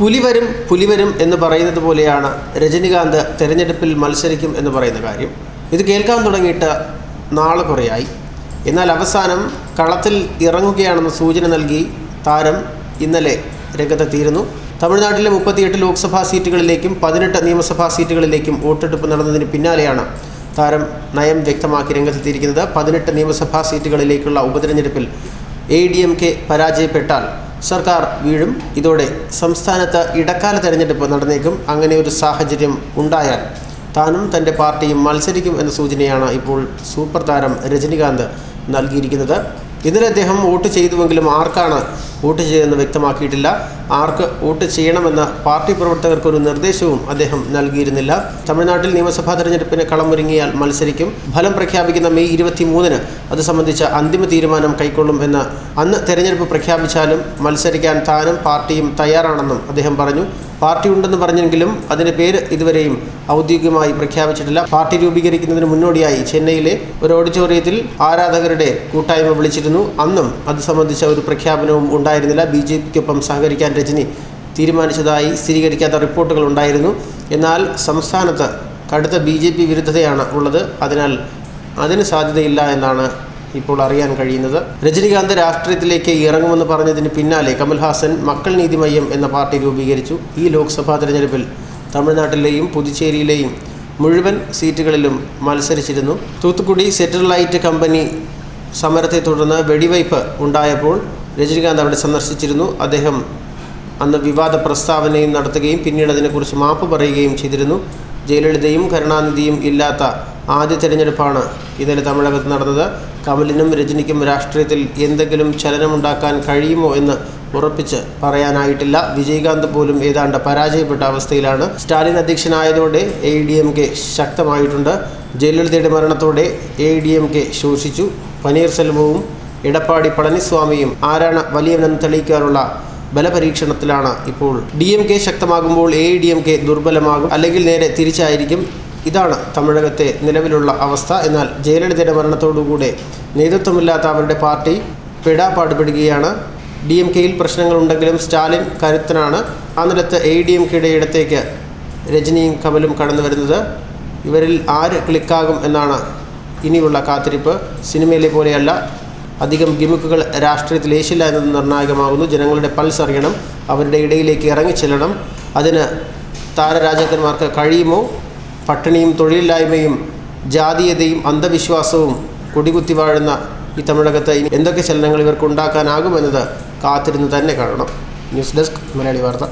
പുലിവരും പുലിവരും എന്ന് പറയുന്നത് പോലെയാണ് രജനികാന്ത് തെരഞ്ഞെടുപ്പിൽ മത്സരിക്കും എന്ന് പറയുന്ന കാര്യം. ഇത് കേൾക്കാൻ തുടങ്ങിയിട്ട് നാളെ കുറയായി. എന്നാൽ അവസാനം കളത്തിൽ ഇറങ്ങുകയാണെന്ന സൂചന നൽകി താരം ഇന്നലെ രംഗത്തെത്തിയിരുന്നു. തമിഴ്നാട്ടിലെ മുപ്പത്തിയെട്ട് ലോക്സഭാ സീറ്റുകളിലേക്കും പതിനെട്ട് നിയമസഭാ സീറ്റുകളിലേക്കും വോട്ടെടുപ്പ് നടന്നതിന് പിന്നാലെയാണ് താരം നയം വ്യക്തമാക്കി രംഗത്തെത്തിയിരിക്കുന്നത്. പതിനെട്ട് നിയമസഭാ സീറ്റുകളിലേക്കുള്ള ഉപതെരഞ്ഞെടുപ്പിൽ എ ഡി എം കെ പരാജയപ്പെട്ടാൽ സർക്കാർ വീഴും. ഇതോടെ സംസ്ഥാനത്ത് ഇടക്കാല തെരഞ്ഞെടുപ്പ് നടന്നേക്കും. അങ്ങനെ ഒരു സാഹചര്യം ഉണ്ടായാൽ താനും തന്റെ പാർട്ടിയും മത്സരിക്കും എന്ന സൂചനയാണ് ഇപ്പോൾ സൂപ്പർ താരം രജനികാന്ത് നൽകിയിരിക്കുന്നത്. ഇന്നലെ അദ്ദേഹം വോട്ട് ചെയ്തുവെങ്കിലും ആർക്കാണ് വോട്ട് ചെയ്തതെന്ന് വ്യക്തമാക്കിയിട്ടില്ല. ആർക്ക് വോട്ട് ചെയ്യണമെന്ന പാർട്ടി പ്രവർത്തകർക്ക് ഒരു നിർദ്ദേശവും അദ്ദേഹം നൽകിയിരുന്നില്ല. തമിഴ്നാട്ടിൽ നിയമസഭാ തെരഞ്ഞെടുപ്പിന് കളമൊരുങ്ങിയാൽ മത്സരിക്കും. ഫലം പ്രഖ്യാപിക്കുന്ന മെയ് ഇരുപത്തി മൂന്നിന് അത് സംബന്ധിച്ച അന്തിമ തീരുമാനം കൈക്കൊള്ളും എന്ന് അന്ന് തെരഞ്ഞെടുപ്പ് പ്രഖ്യാപിച്ചാലും മത്സരിക്കാൻ താനും പാർട്ടിയും തയ്യാറാണെന്നും അദ്ദേഹം പറഞ്ഞു. പാർട്ടി ഉണ്ടെന്ന് പറഞ്ഞെങ്കിലും അതിന്റെ പേര് ഇതുവരെയും ഔദ്യോഗികമായി പ്രഖ്യാപിച്ചിട്ടില്ല. പാർട്ടി രൂപീകരിക്കുന്നതിന് മുന്നോടിയായി ചെന്നൈയിലെ ഒരു ഓഡിറ്റോറിയത്തിൽ ആരാധകരുടെ കൂട്ടായ്മ വിളിച്ചിരുന്നു. അന്നും അത് സംബന്ധിച്ച ഒരു പ്രഖ്യാപനവും ഉണ്ടായിരുന്നില്ല. ബി ജെ പിക്കൊപ്പം സഹകരിക്കാൻ രജനി തീരുമാനിച്ചതായി സ്ഥിരീകരിക്കാത്ത റിപ്പോർട്ടുകൾ ഉണ്ടായിരുന്നു. എന്നാൽ സംസ്ഥാനത്ത് കടുത്ത ബി ജെ പി വിരുദ്ധതയാണ് ഉള്ളത്. അതിനാൽ അതിന് സാധ്യതയില്ല എന്നാണ് ഇപ്പോൾ അറിയാൻ കഴിയുന്നത്. രജനികാന്ത് രാഷ്ട്രീയത്തിലേക്ക് ഇറങ്ങുമെന്ന് പറഞ്ഞതിന് പിന്നാലെ കമൽഹാസൻ മക്കൾ നീതി മയ്യം എന്ന പാർട്ടി രൂപീകരിച്ചു. ഈ ലോക്സഭാ തെരഞ്ഞെടുപ്പിൽ തമിഴ്നാട്ടിലെയും പുതുച്ചേരിയിലെയും മുഴുവൻ സീറ്റുകളിലും മത്സരിച്ചിരുന്നു. തൂത്തുക്കുടി സെറ്റലൈറ്റ് കമ്പനി സമരത്തെ തുടർന്ന് വെടിവയ്പ് ഉണ്ടായപ്പോൾ രജനികാന്ത് അവിടെ സന്ദർശിച്ചിരുന്നു. അദ്ദേഹം അന്ന് വിവാദ പ്രസ്താവനയും നടത്തുകയും പിന്നീട് അതിനെക്കുറിച്ച് മാപ്പ് പറയുകയും ചെയ്തിരുന്നു. ജയലളിതയും കരുണാനിധിയും ഇല്ലാത്ത ആദ്യ തെരഞ്ഞെടുപ്പാണ് ഇന്നലെ തമിഴകത്ത് നടന്നത്. കമലിനും രജനിക്കും രാഷ്ട്രീയത്തിൽ എന്തെങ്കിലും ചലനമുണ്ടാക്കാൻ കഴിയുമോ എന്ന് ഉറപ്പിച്ച് പറയാനായിട്ടില്ല. വിജയകാന്ത് പോലും ഏതാണ്ട് പരാജയപ്പെട്ട അവസ്ഥയിലാണ്. സ്റ്റാലിൻ അധ്യക്ഷനായതോടെ എ ഡി എം കെ ശക്തമായിട്ടുണ്ട്. ജയലളിതയുടെ മരണത്തോടെ എ ഡി എം കെ ശോഷിച്ചു. പനീർസെൽവവും എടപ്പാടി പളനിസ്വാമിയും ആരാണ് വലിയവനെന്ന് തെളിയിക്കാനുള്ള ബലപരീക്ഷണത്തിലാണ് ഇപ്പോൾ. ഡി എം കെ ശക്തമാകുമ്പോൾ എ ഡി എം കെ ദുർബലമാകും. അല്ലെങ്കിൽ നേരെ തിരിച്ചായിരിക്കും. ഇതാണ് തമിഴകത്തെ നിലവിലുള്ള അവസ്ഥ. എന്നാൽ ജയലളിതയുടെ മരണത്തോടുകൂടെ നേതൃത്വമില്ലാത്ത അവരുടെ പാർട്ടി പെടാപ്പാടുപെടുകയാണ് ഡി എം കെയിൽ പ്രശ്നങ്ങളുണ്ടെങ്കിലും സ്റ്റാലിൻ കരുത്തനാണ്. ആ നിലത്ത് എ ഡി എം കെയുടെ ഇടത്തേക്ക് രജനിയും കമലും കടന്നു വരുന്നത്. ഇവരിൽ ആര് ക്ലിക്കാകും എന്നാണ് ഇനിയുള്ള കാത്തിരിപ്പ്. സിനിമയിലെ പോലെയല്ല. അധികം ഗിമിക്കുകൾ രാഷ്ട്രീയത്തിൽ ഏശില്ല എന്നത് നിർണായകമാകുന്നു. ജനങ്ങളുടെ പൾസ് അറിയണം. അവരുടെ ഇടയിലേക്ക് ഇറങ്ങിച്ചെല്ലണം അതിന് താരരാജാക്കന്മാർക്ക് കഴിയുമോ? പട്ടിണിയും തൊഴിലില്ലായ്മയും ജാതീയതയും അന്ധവിശ്വാസവും കൊടികുത്തി വാഴുന്ന ഈ തമിഴകത്ത് ഇനി എന്തൊക്കെ ചലനങ്ങൾ ഇവർക്ക് ഉണ്ടാക്കാനാകുമെന്നത് കാത്തിരുന്ന് തന്നെ കാണണം. ന്യൂസ് ഡെസ്ക് മലയാളി വാർത്ത.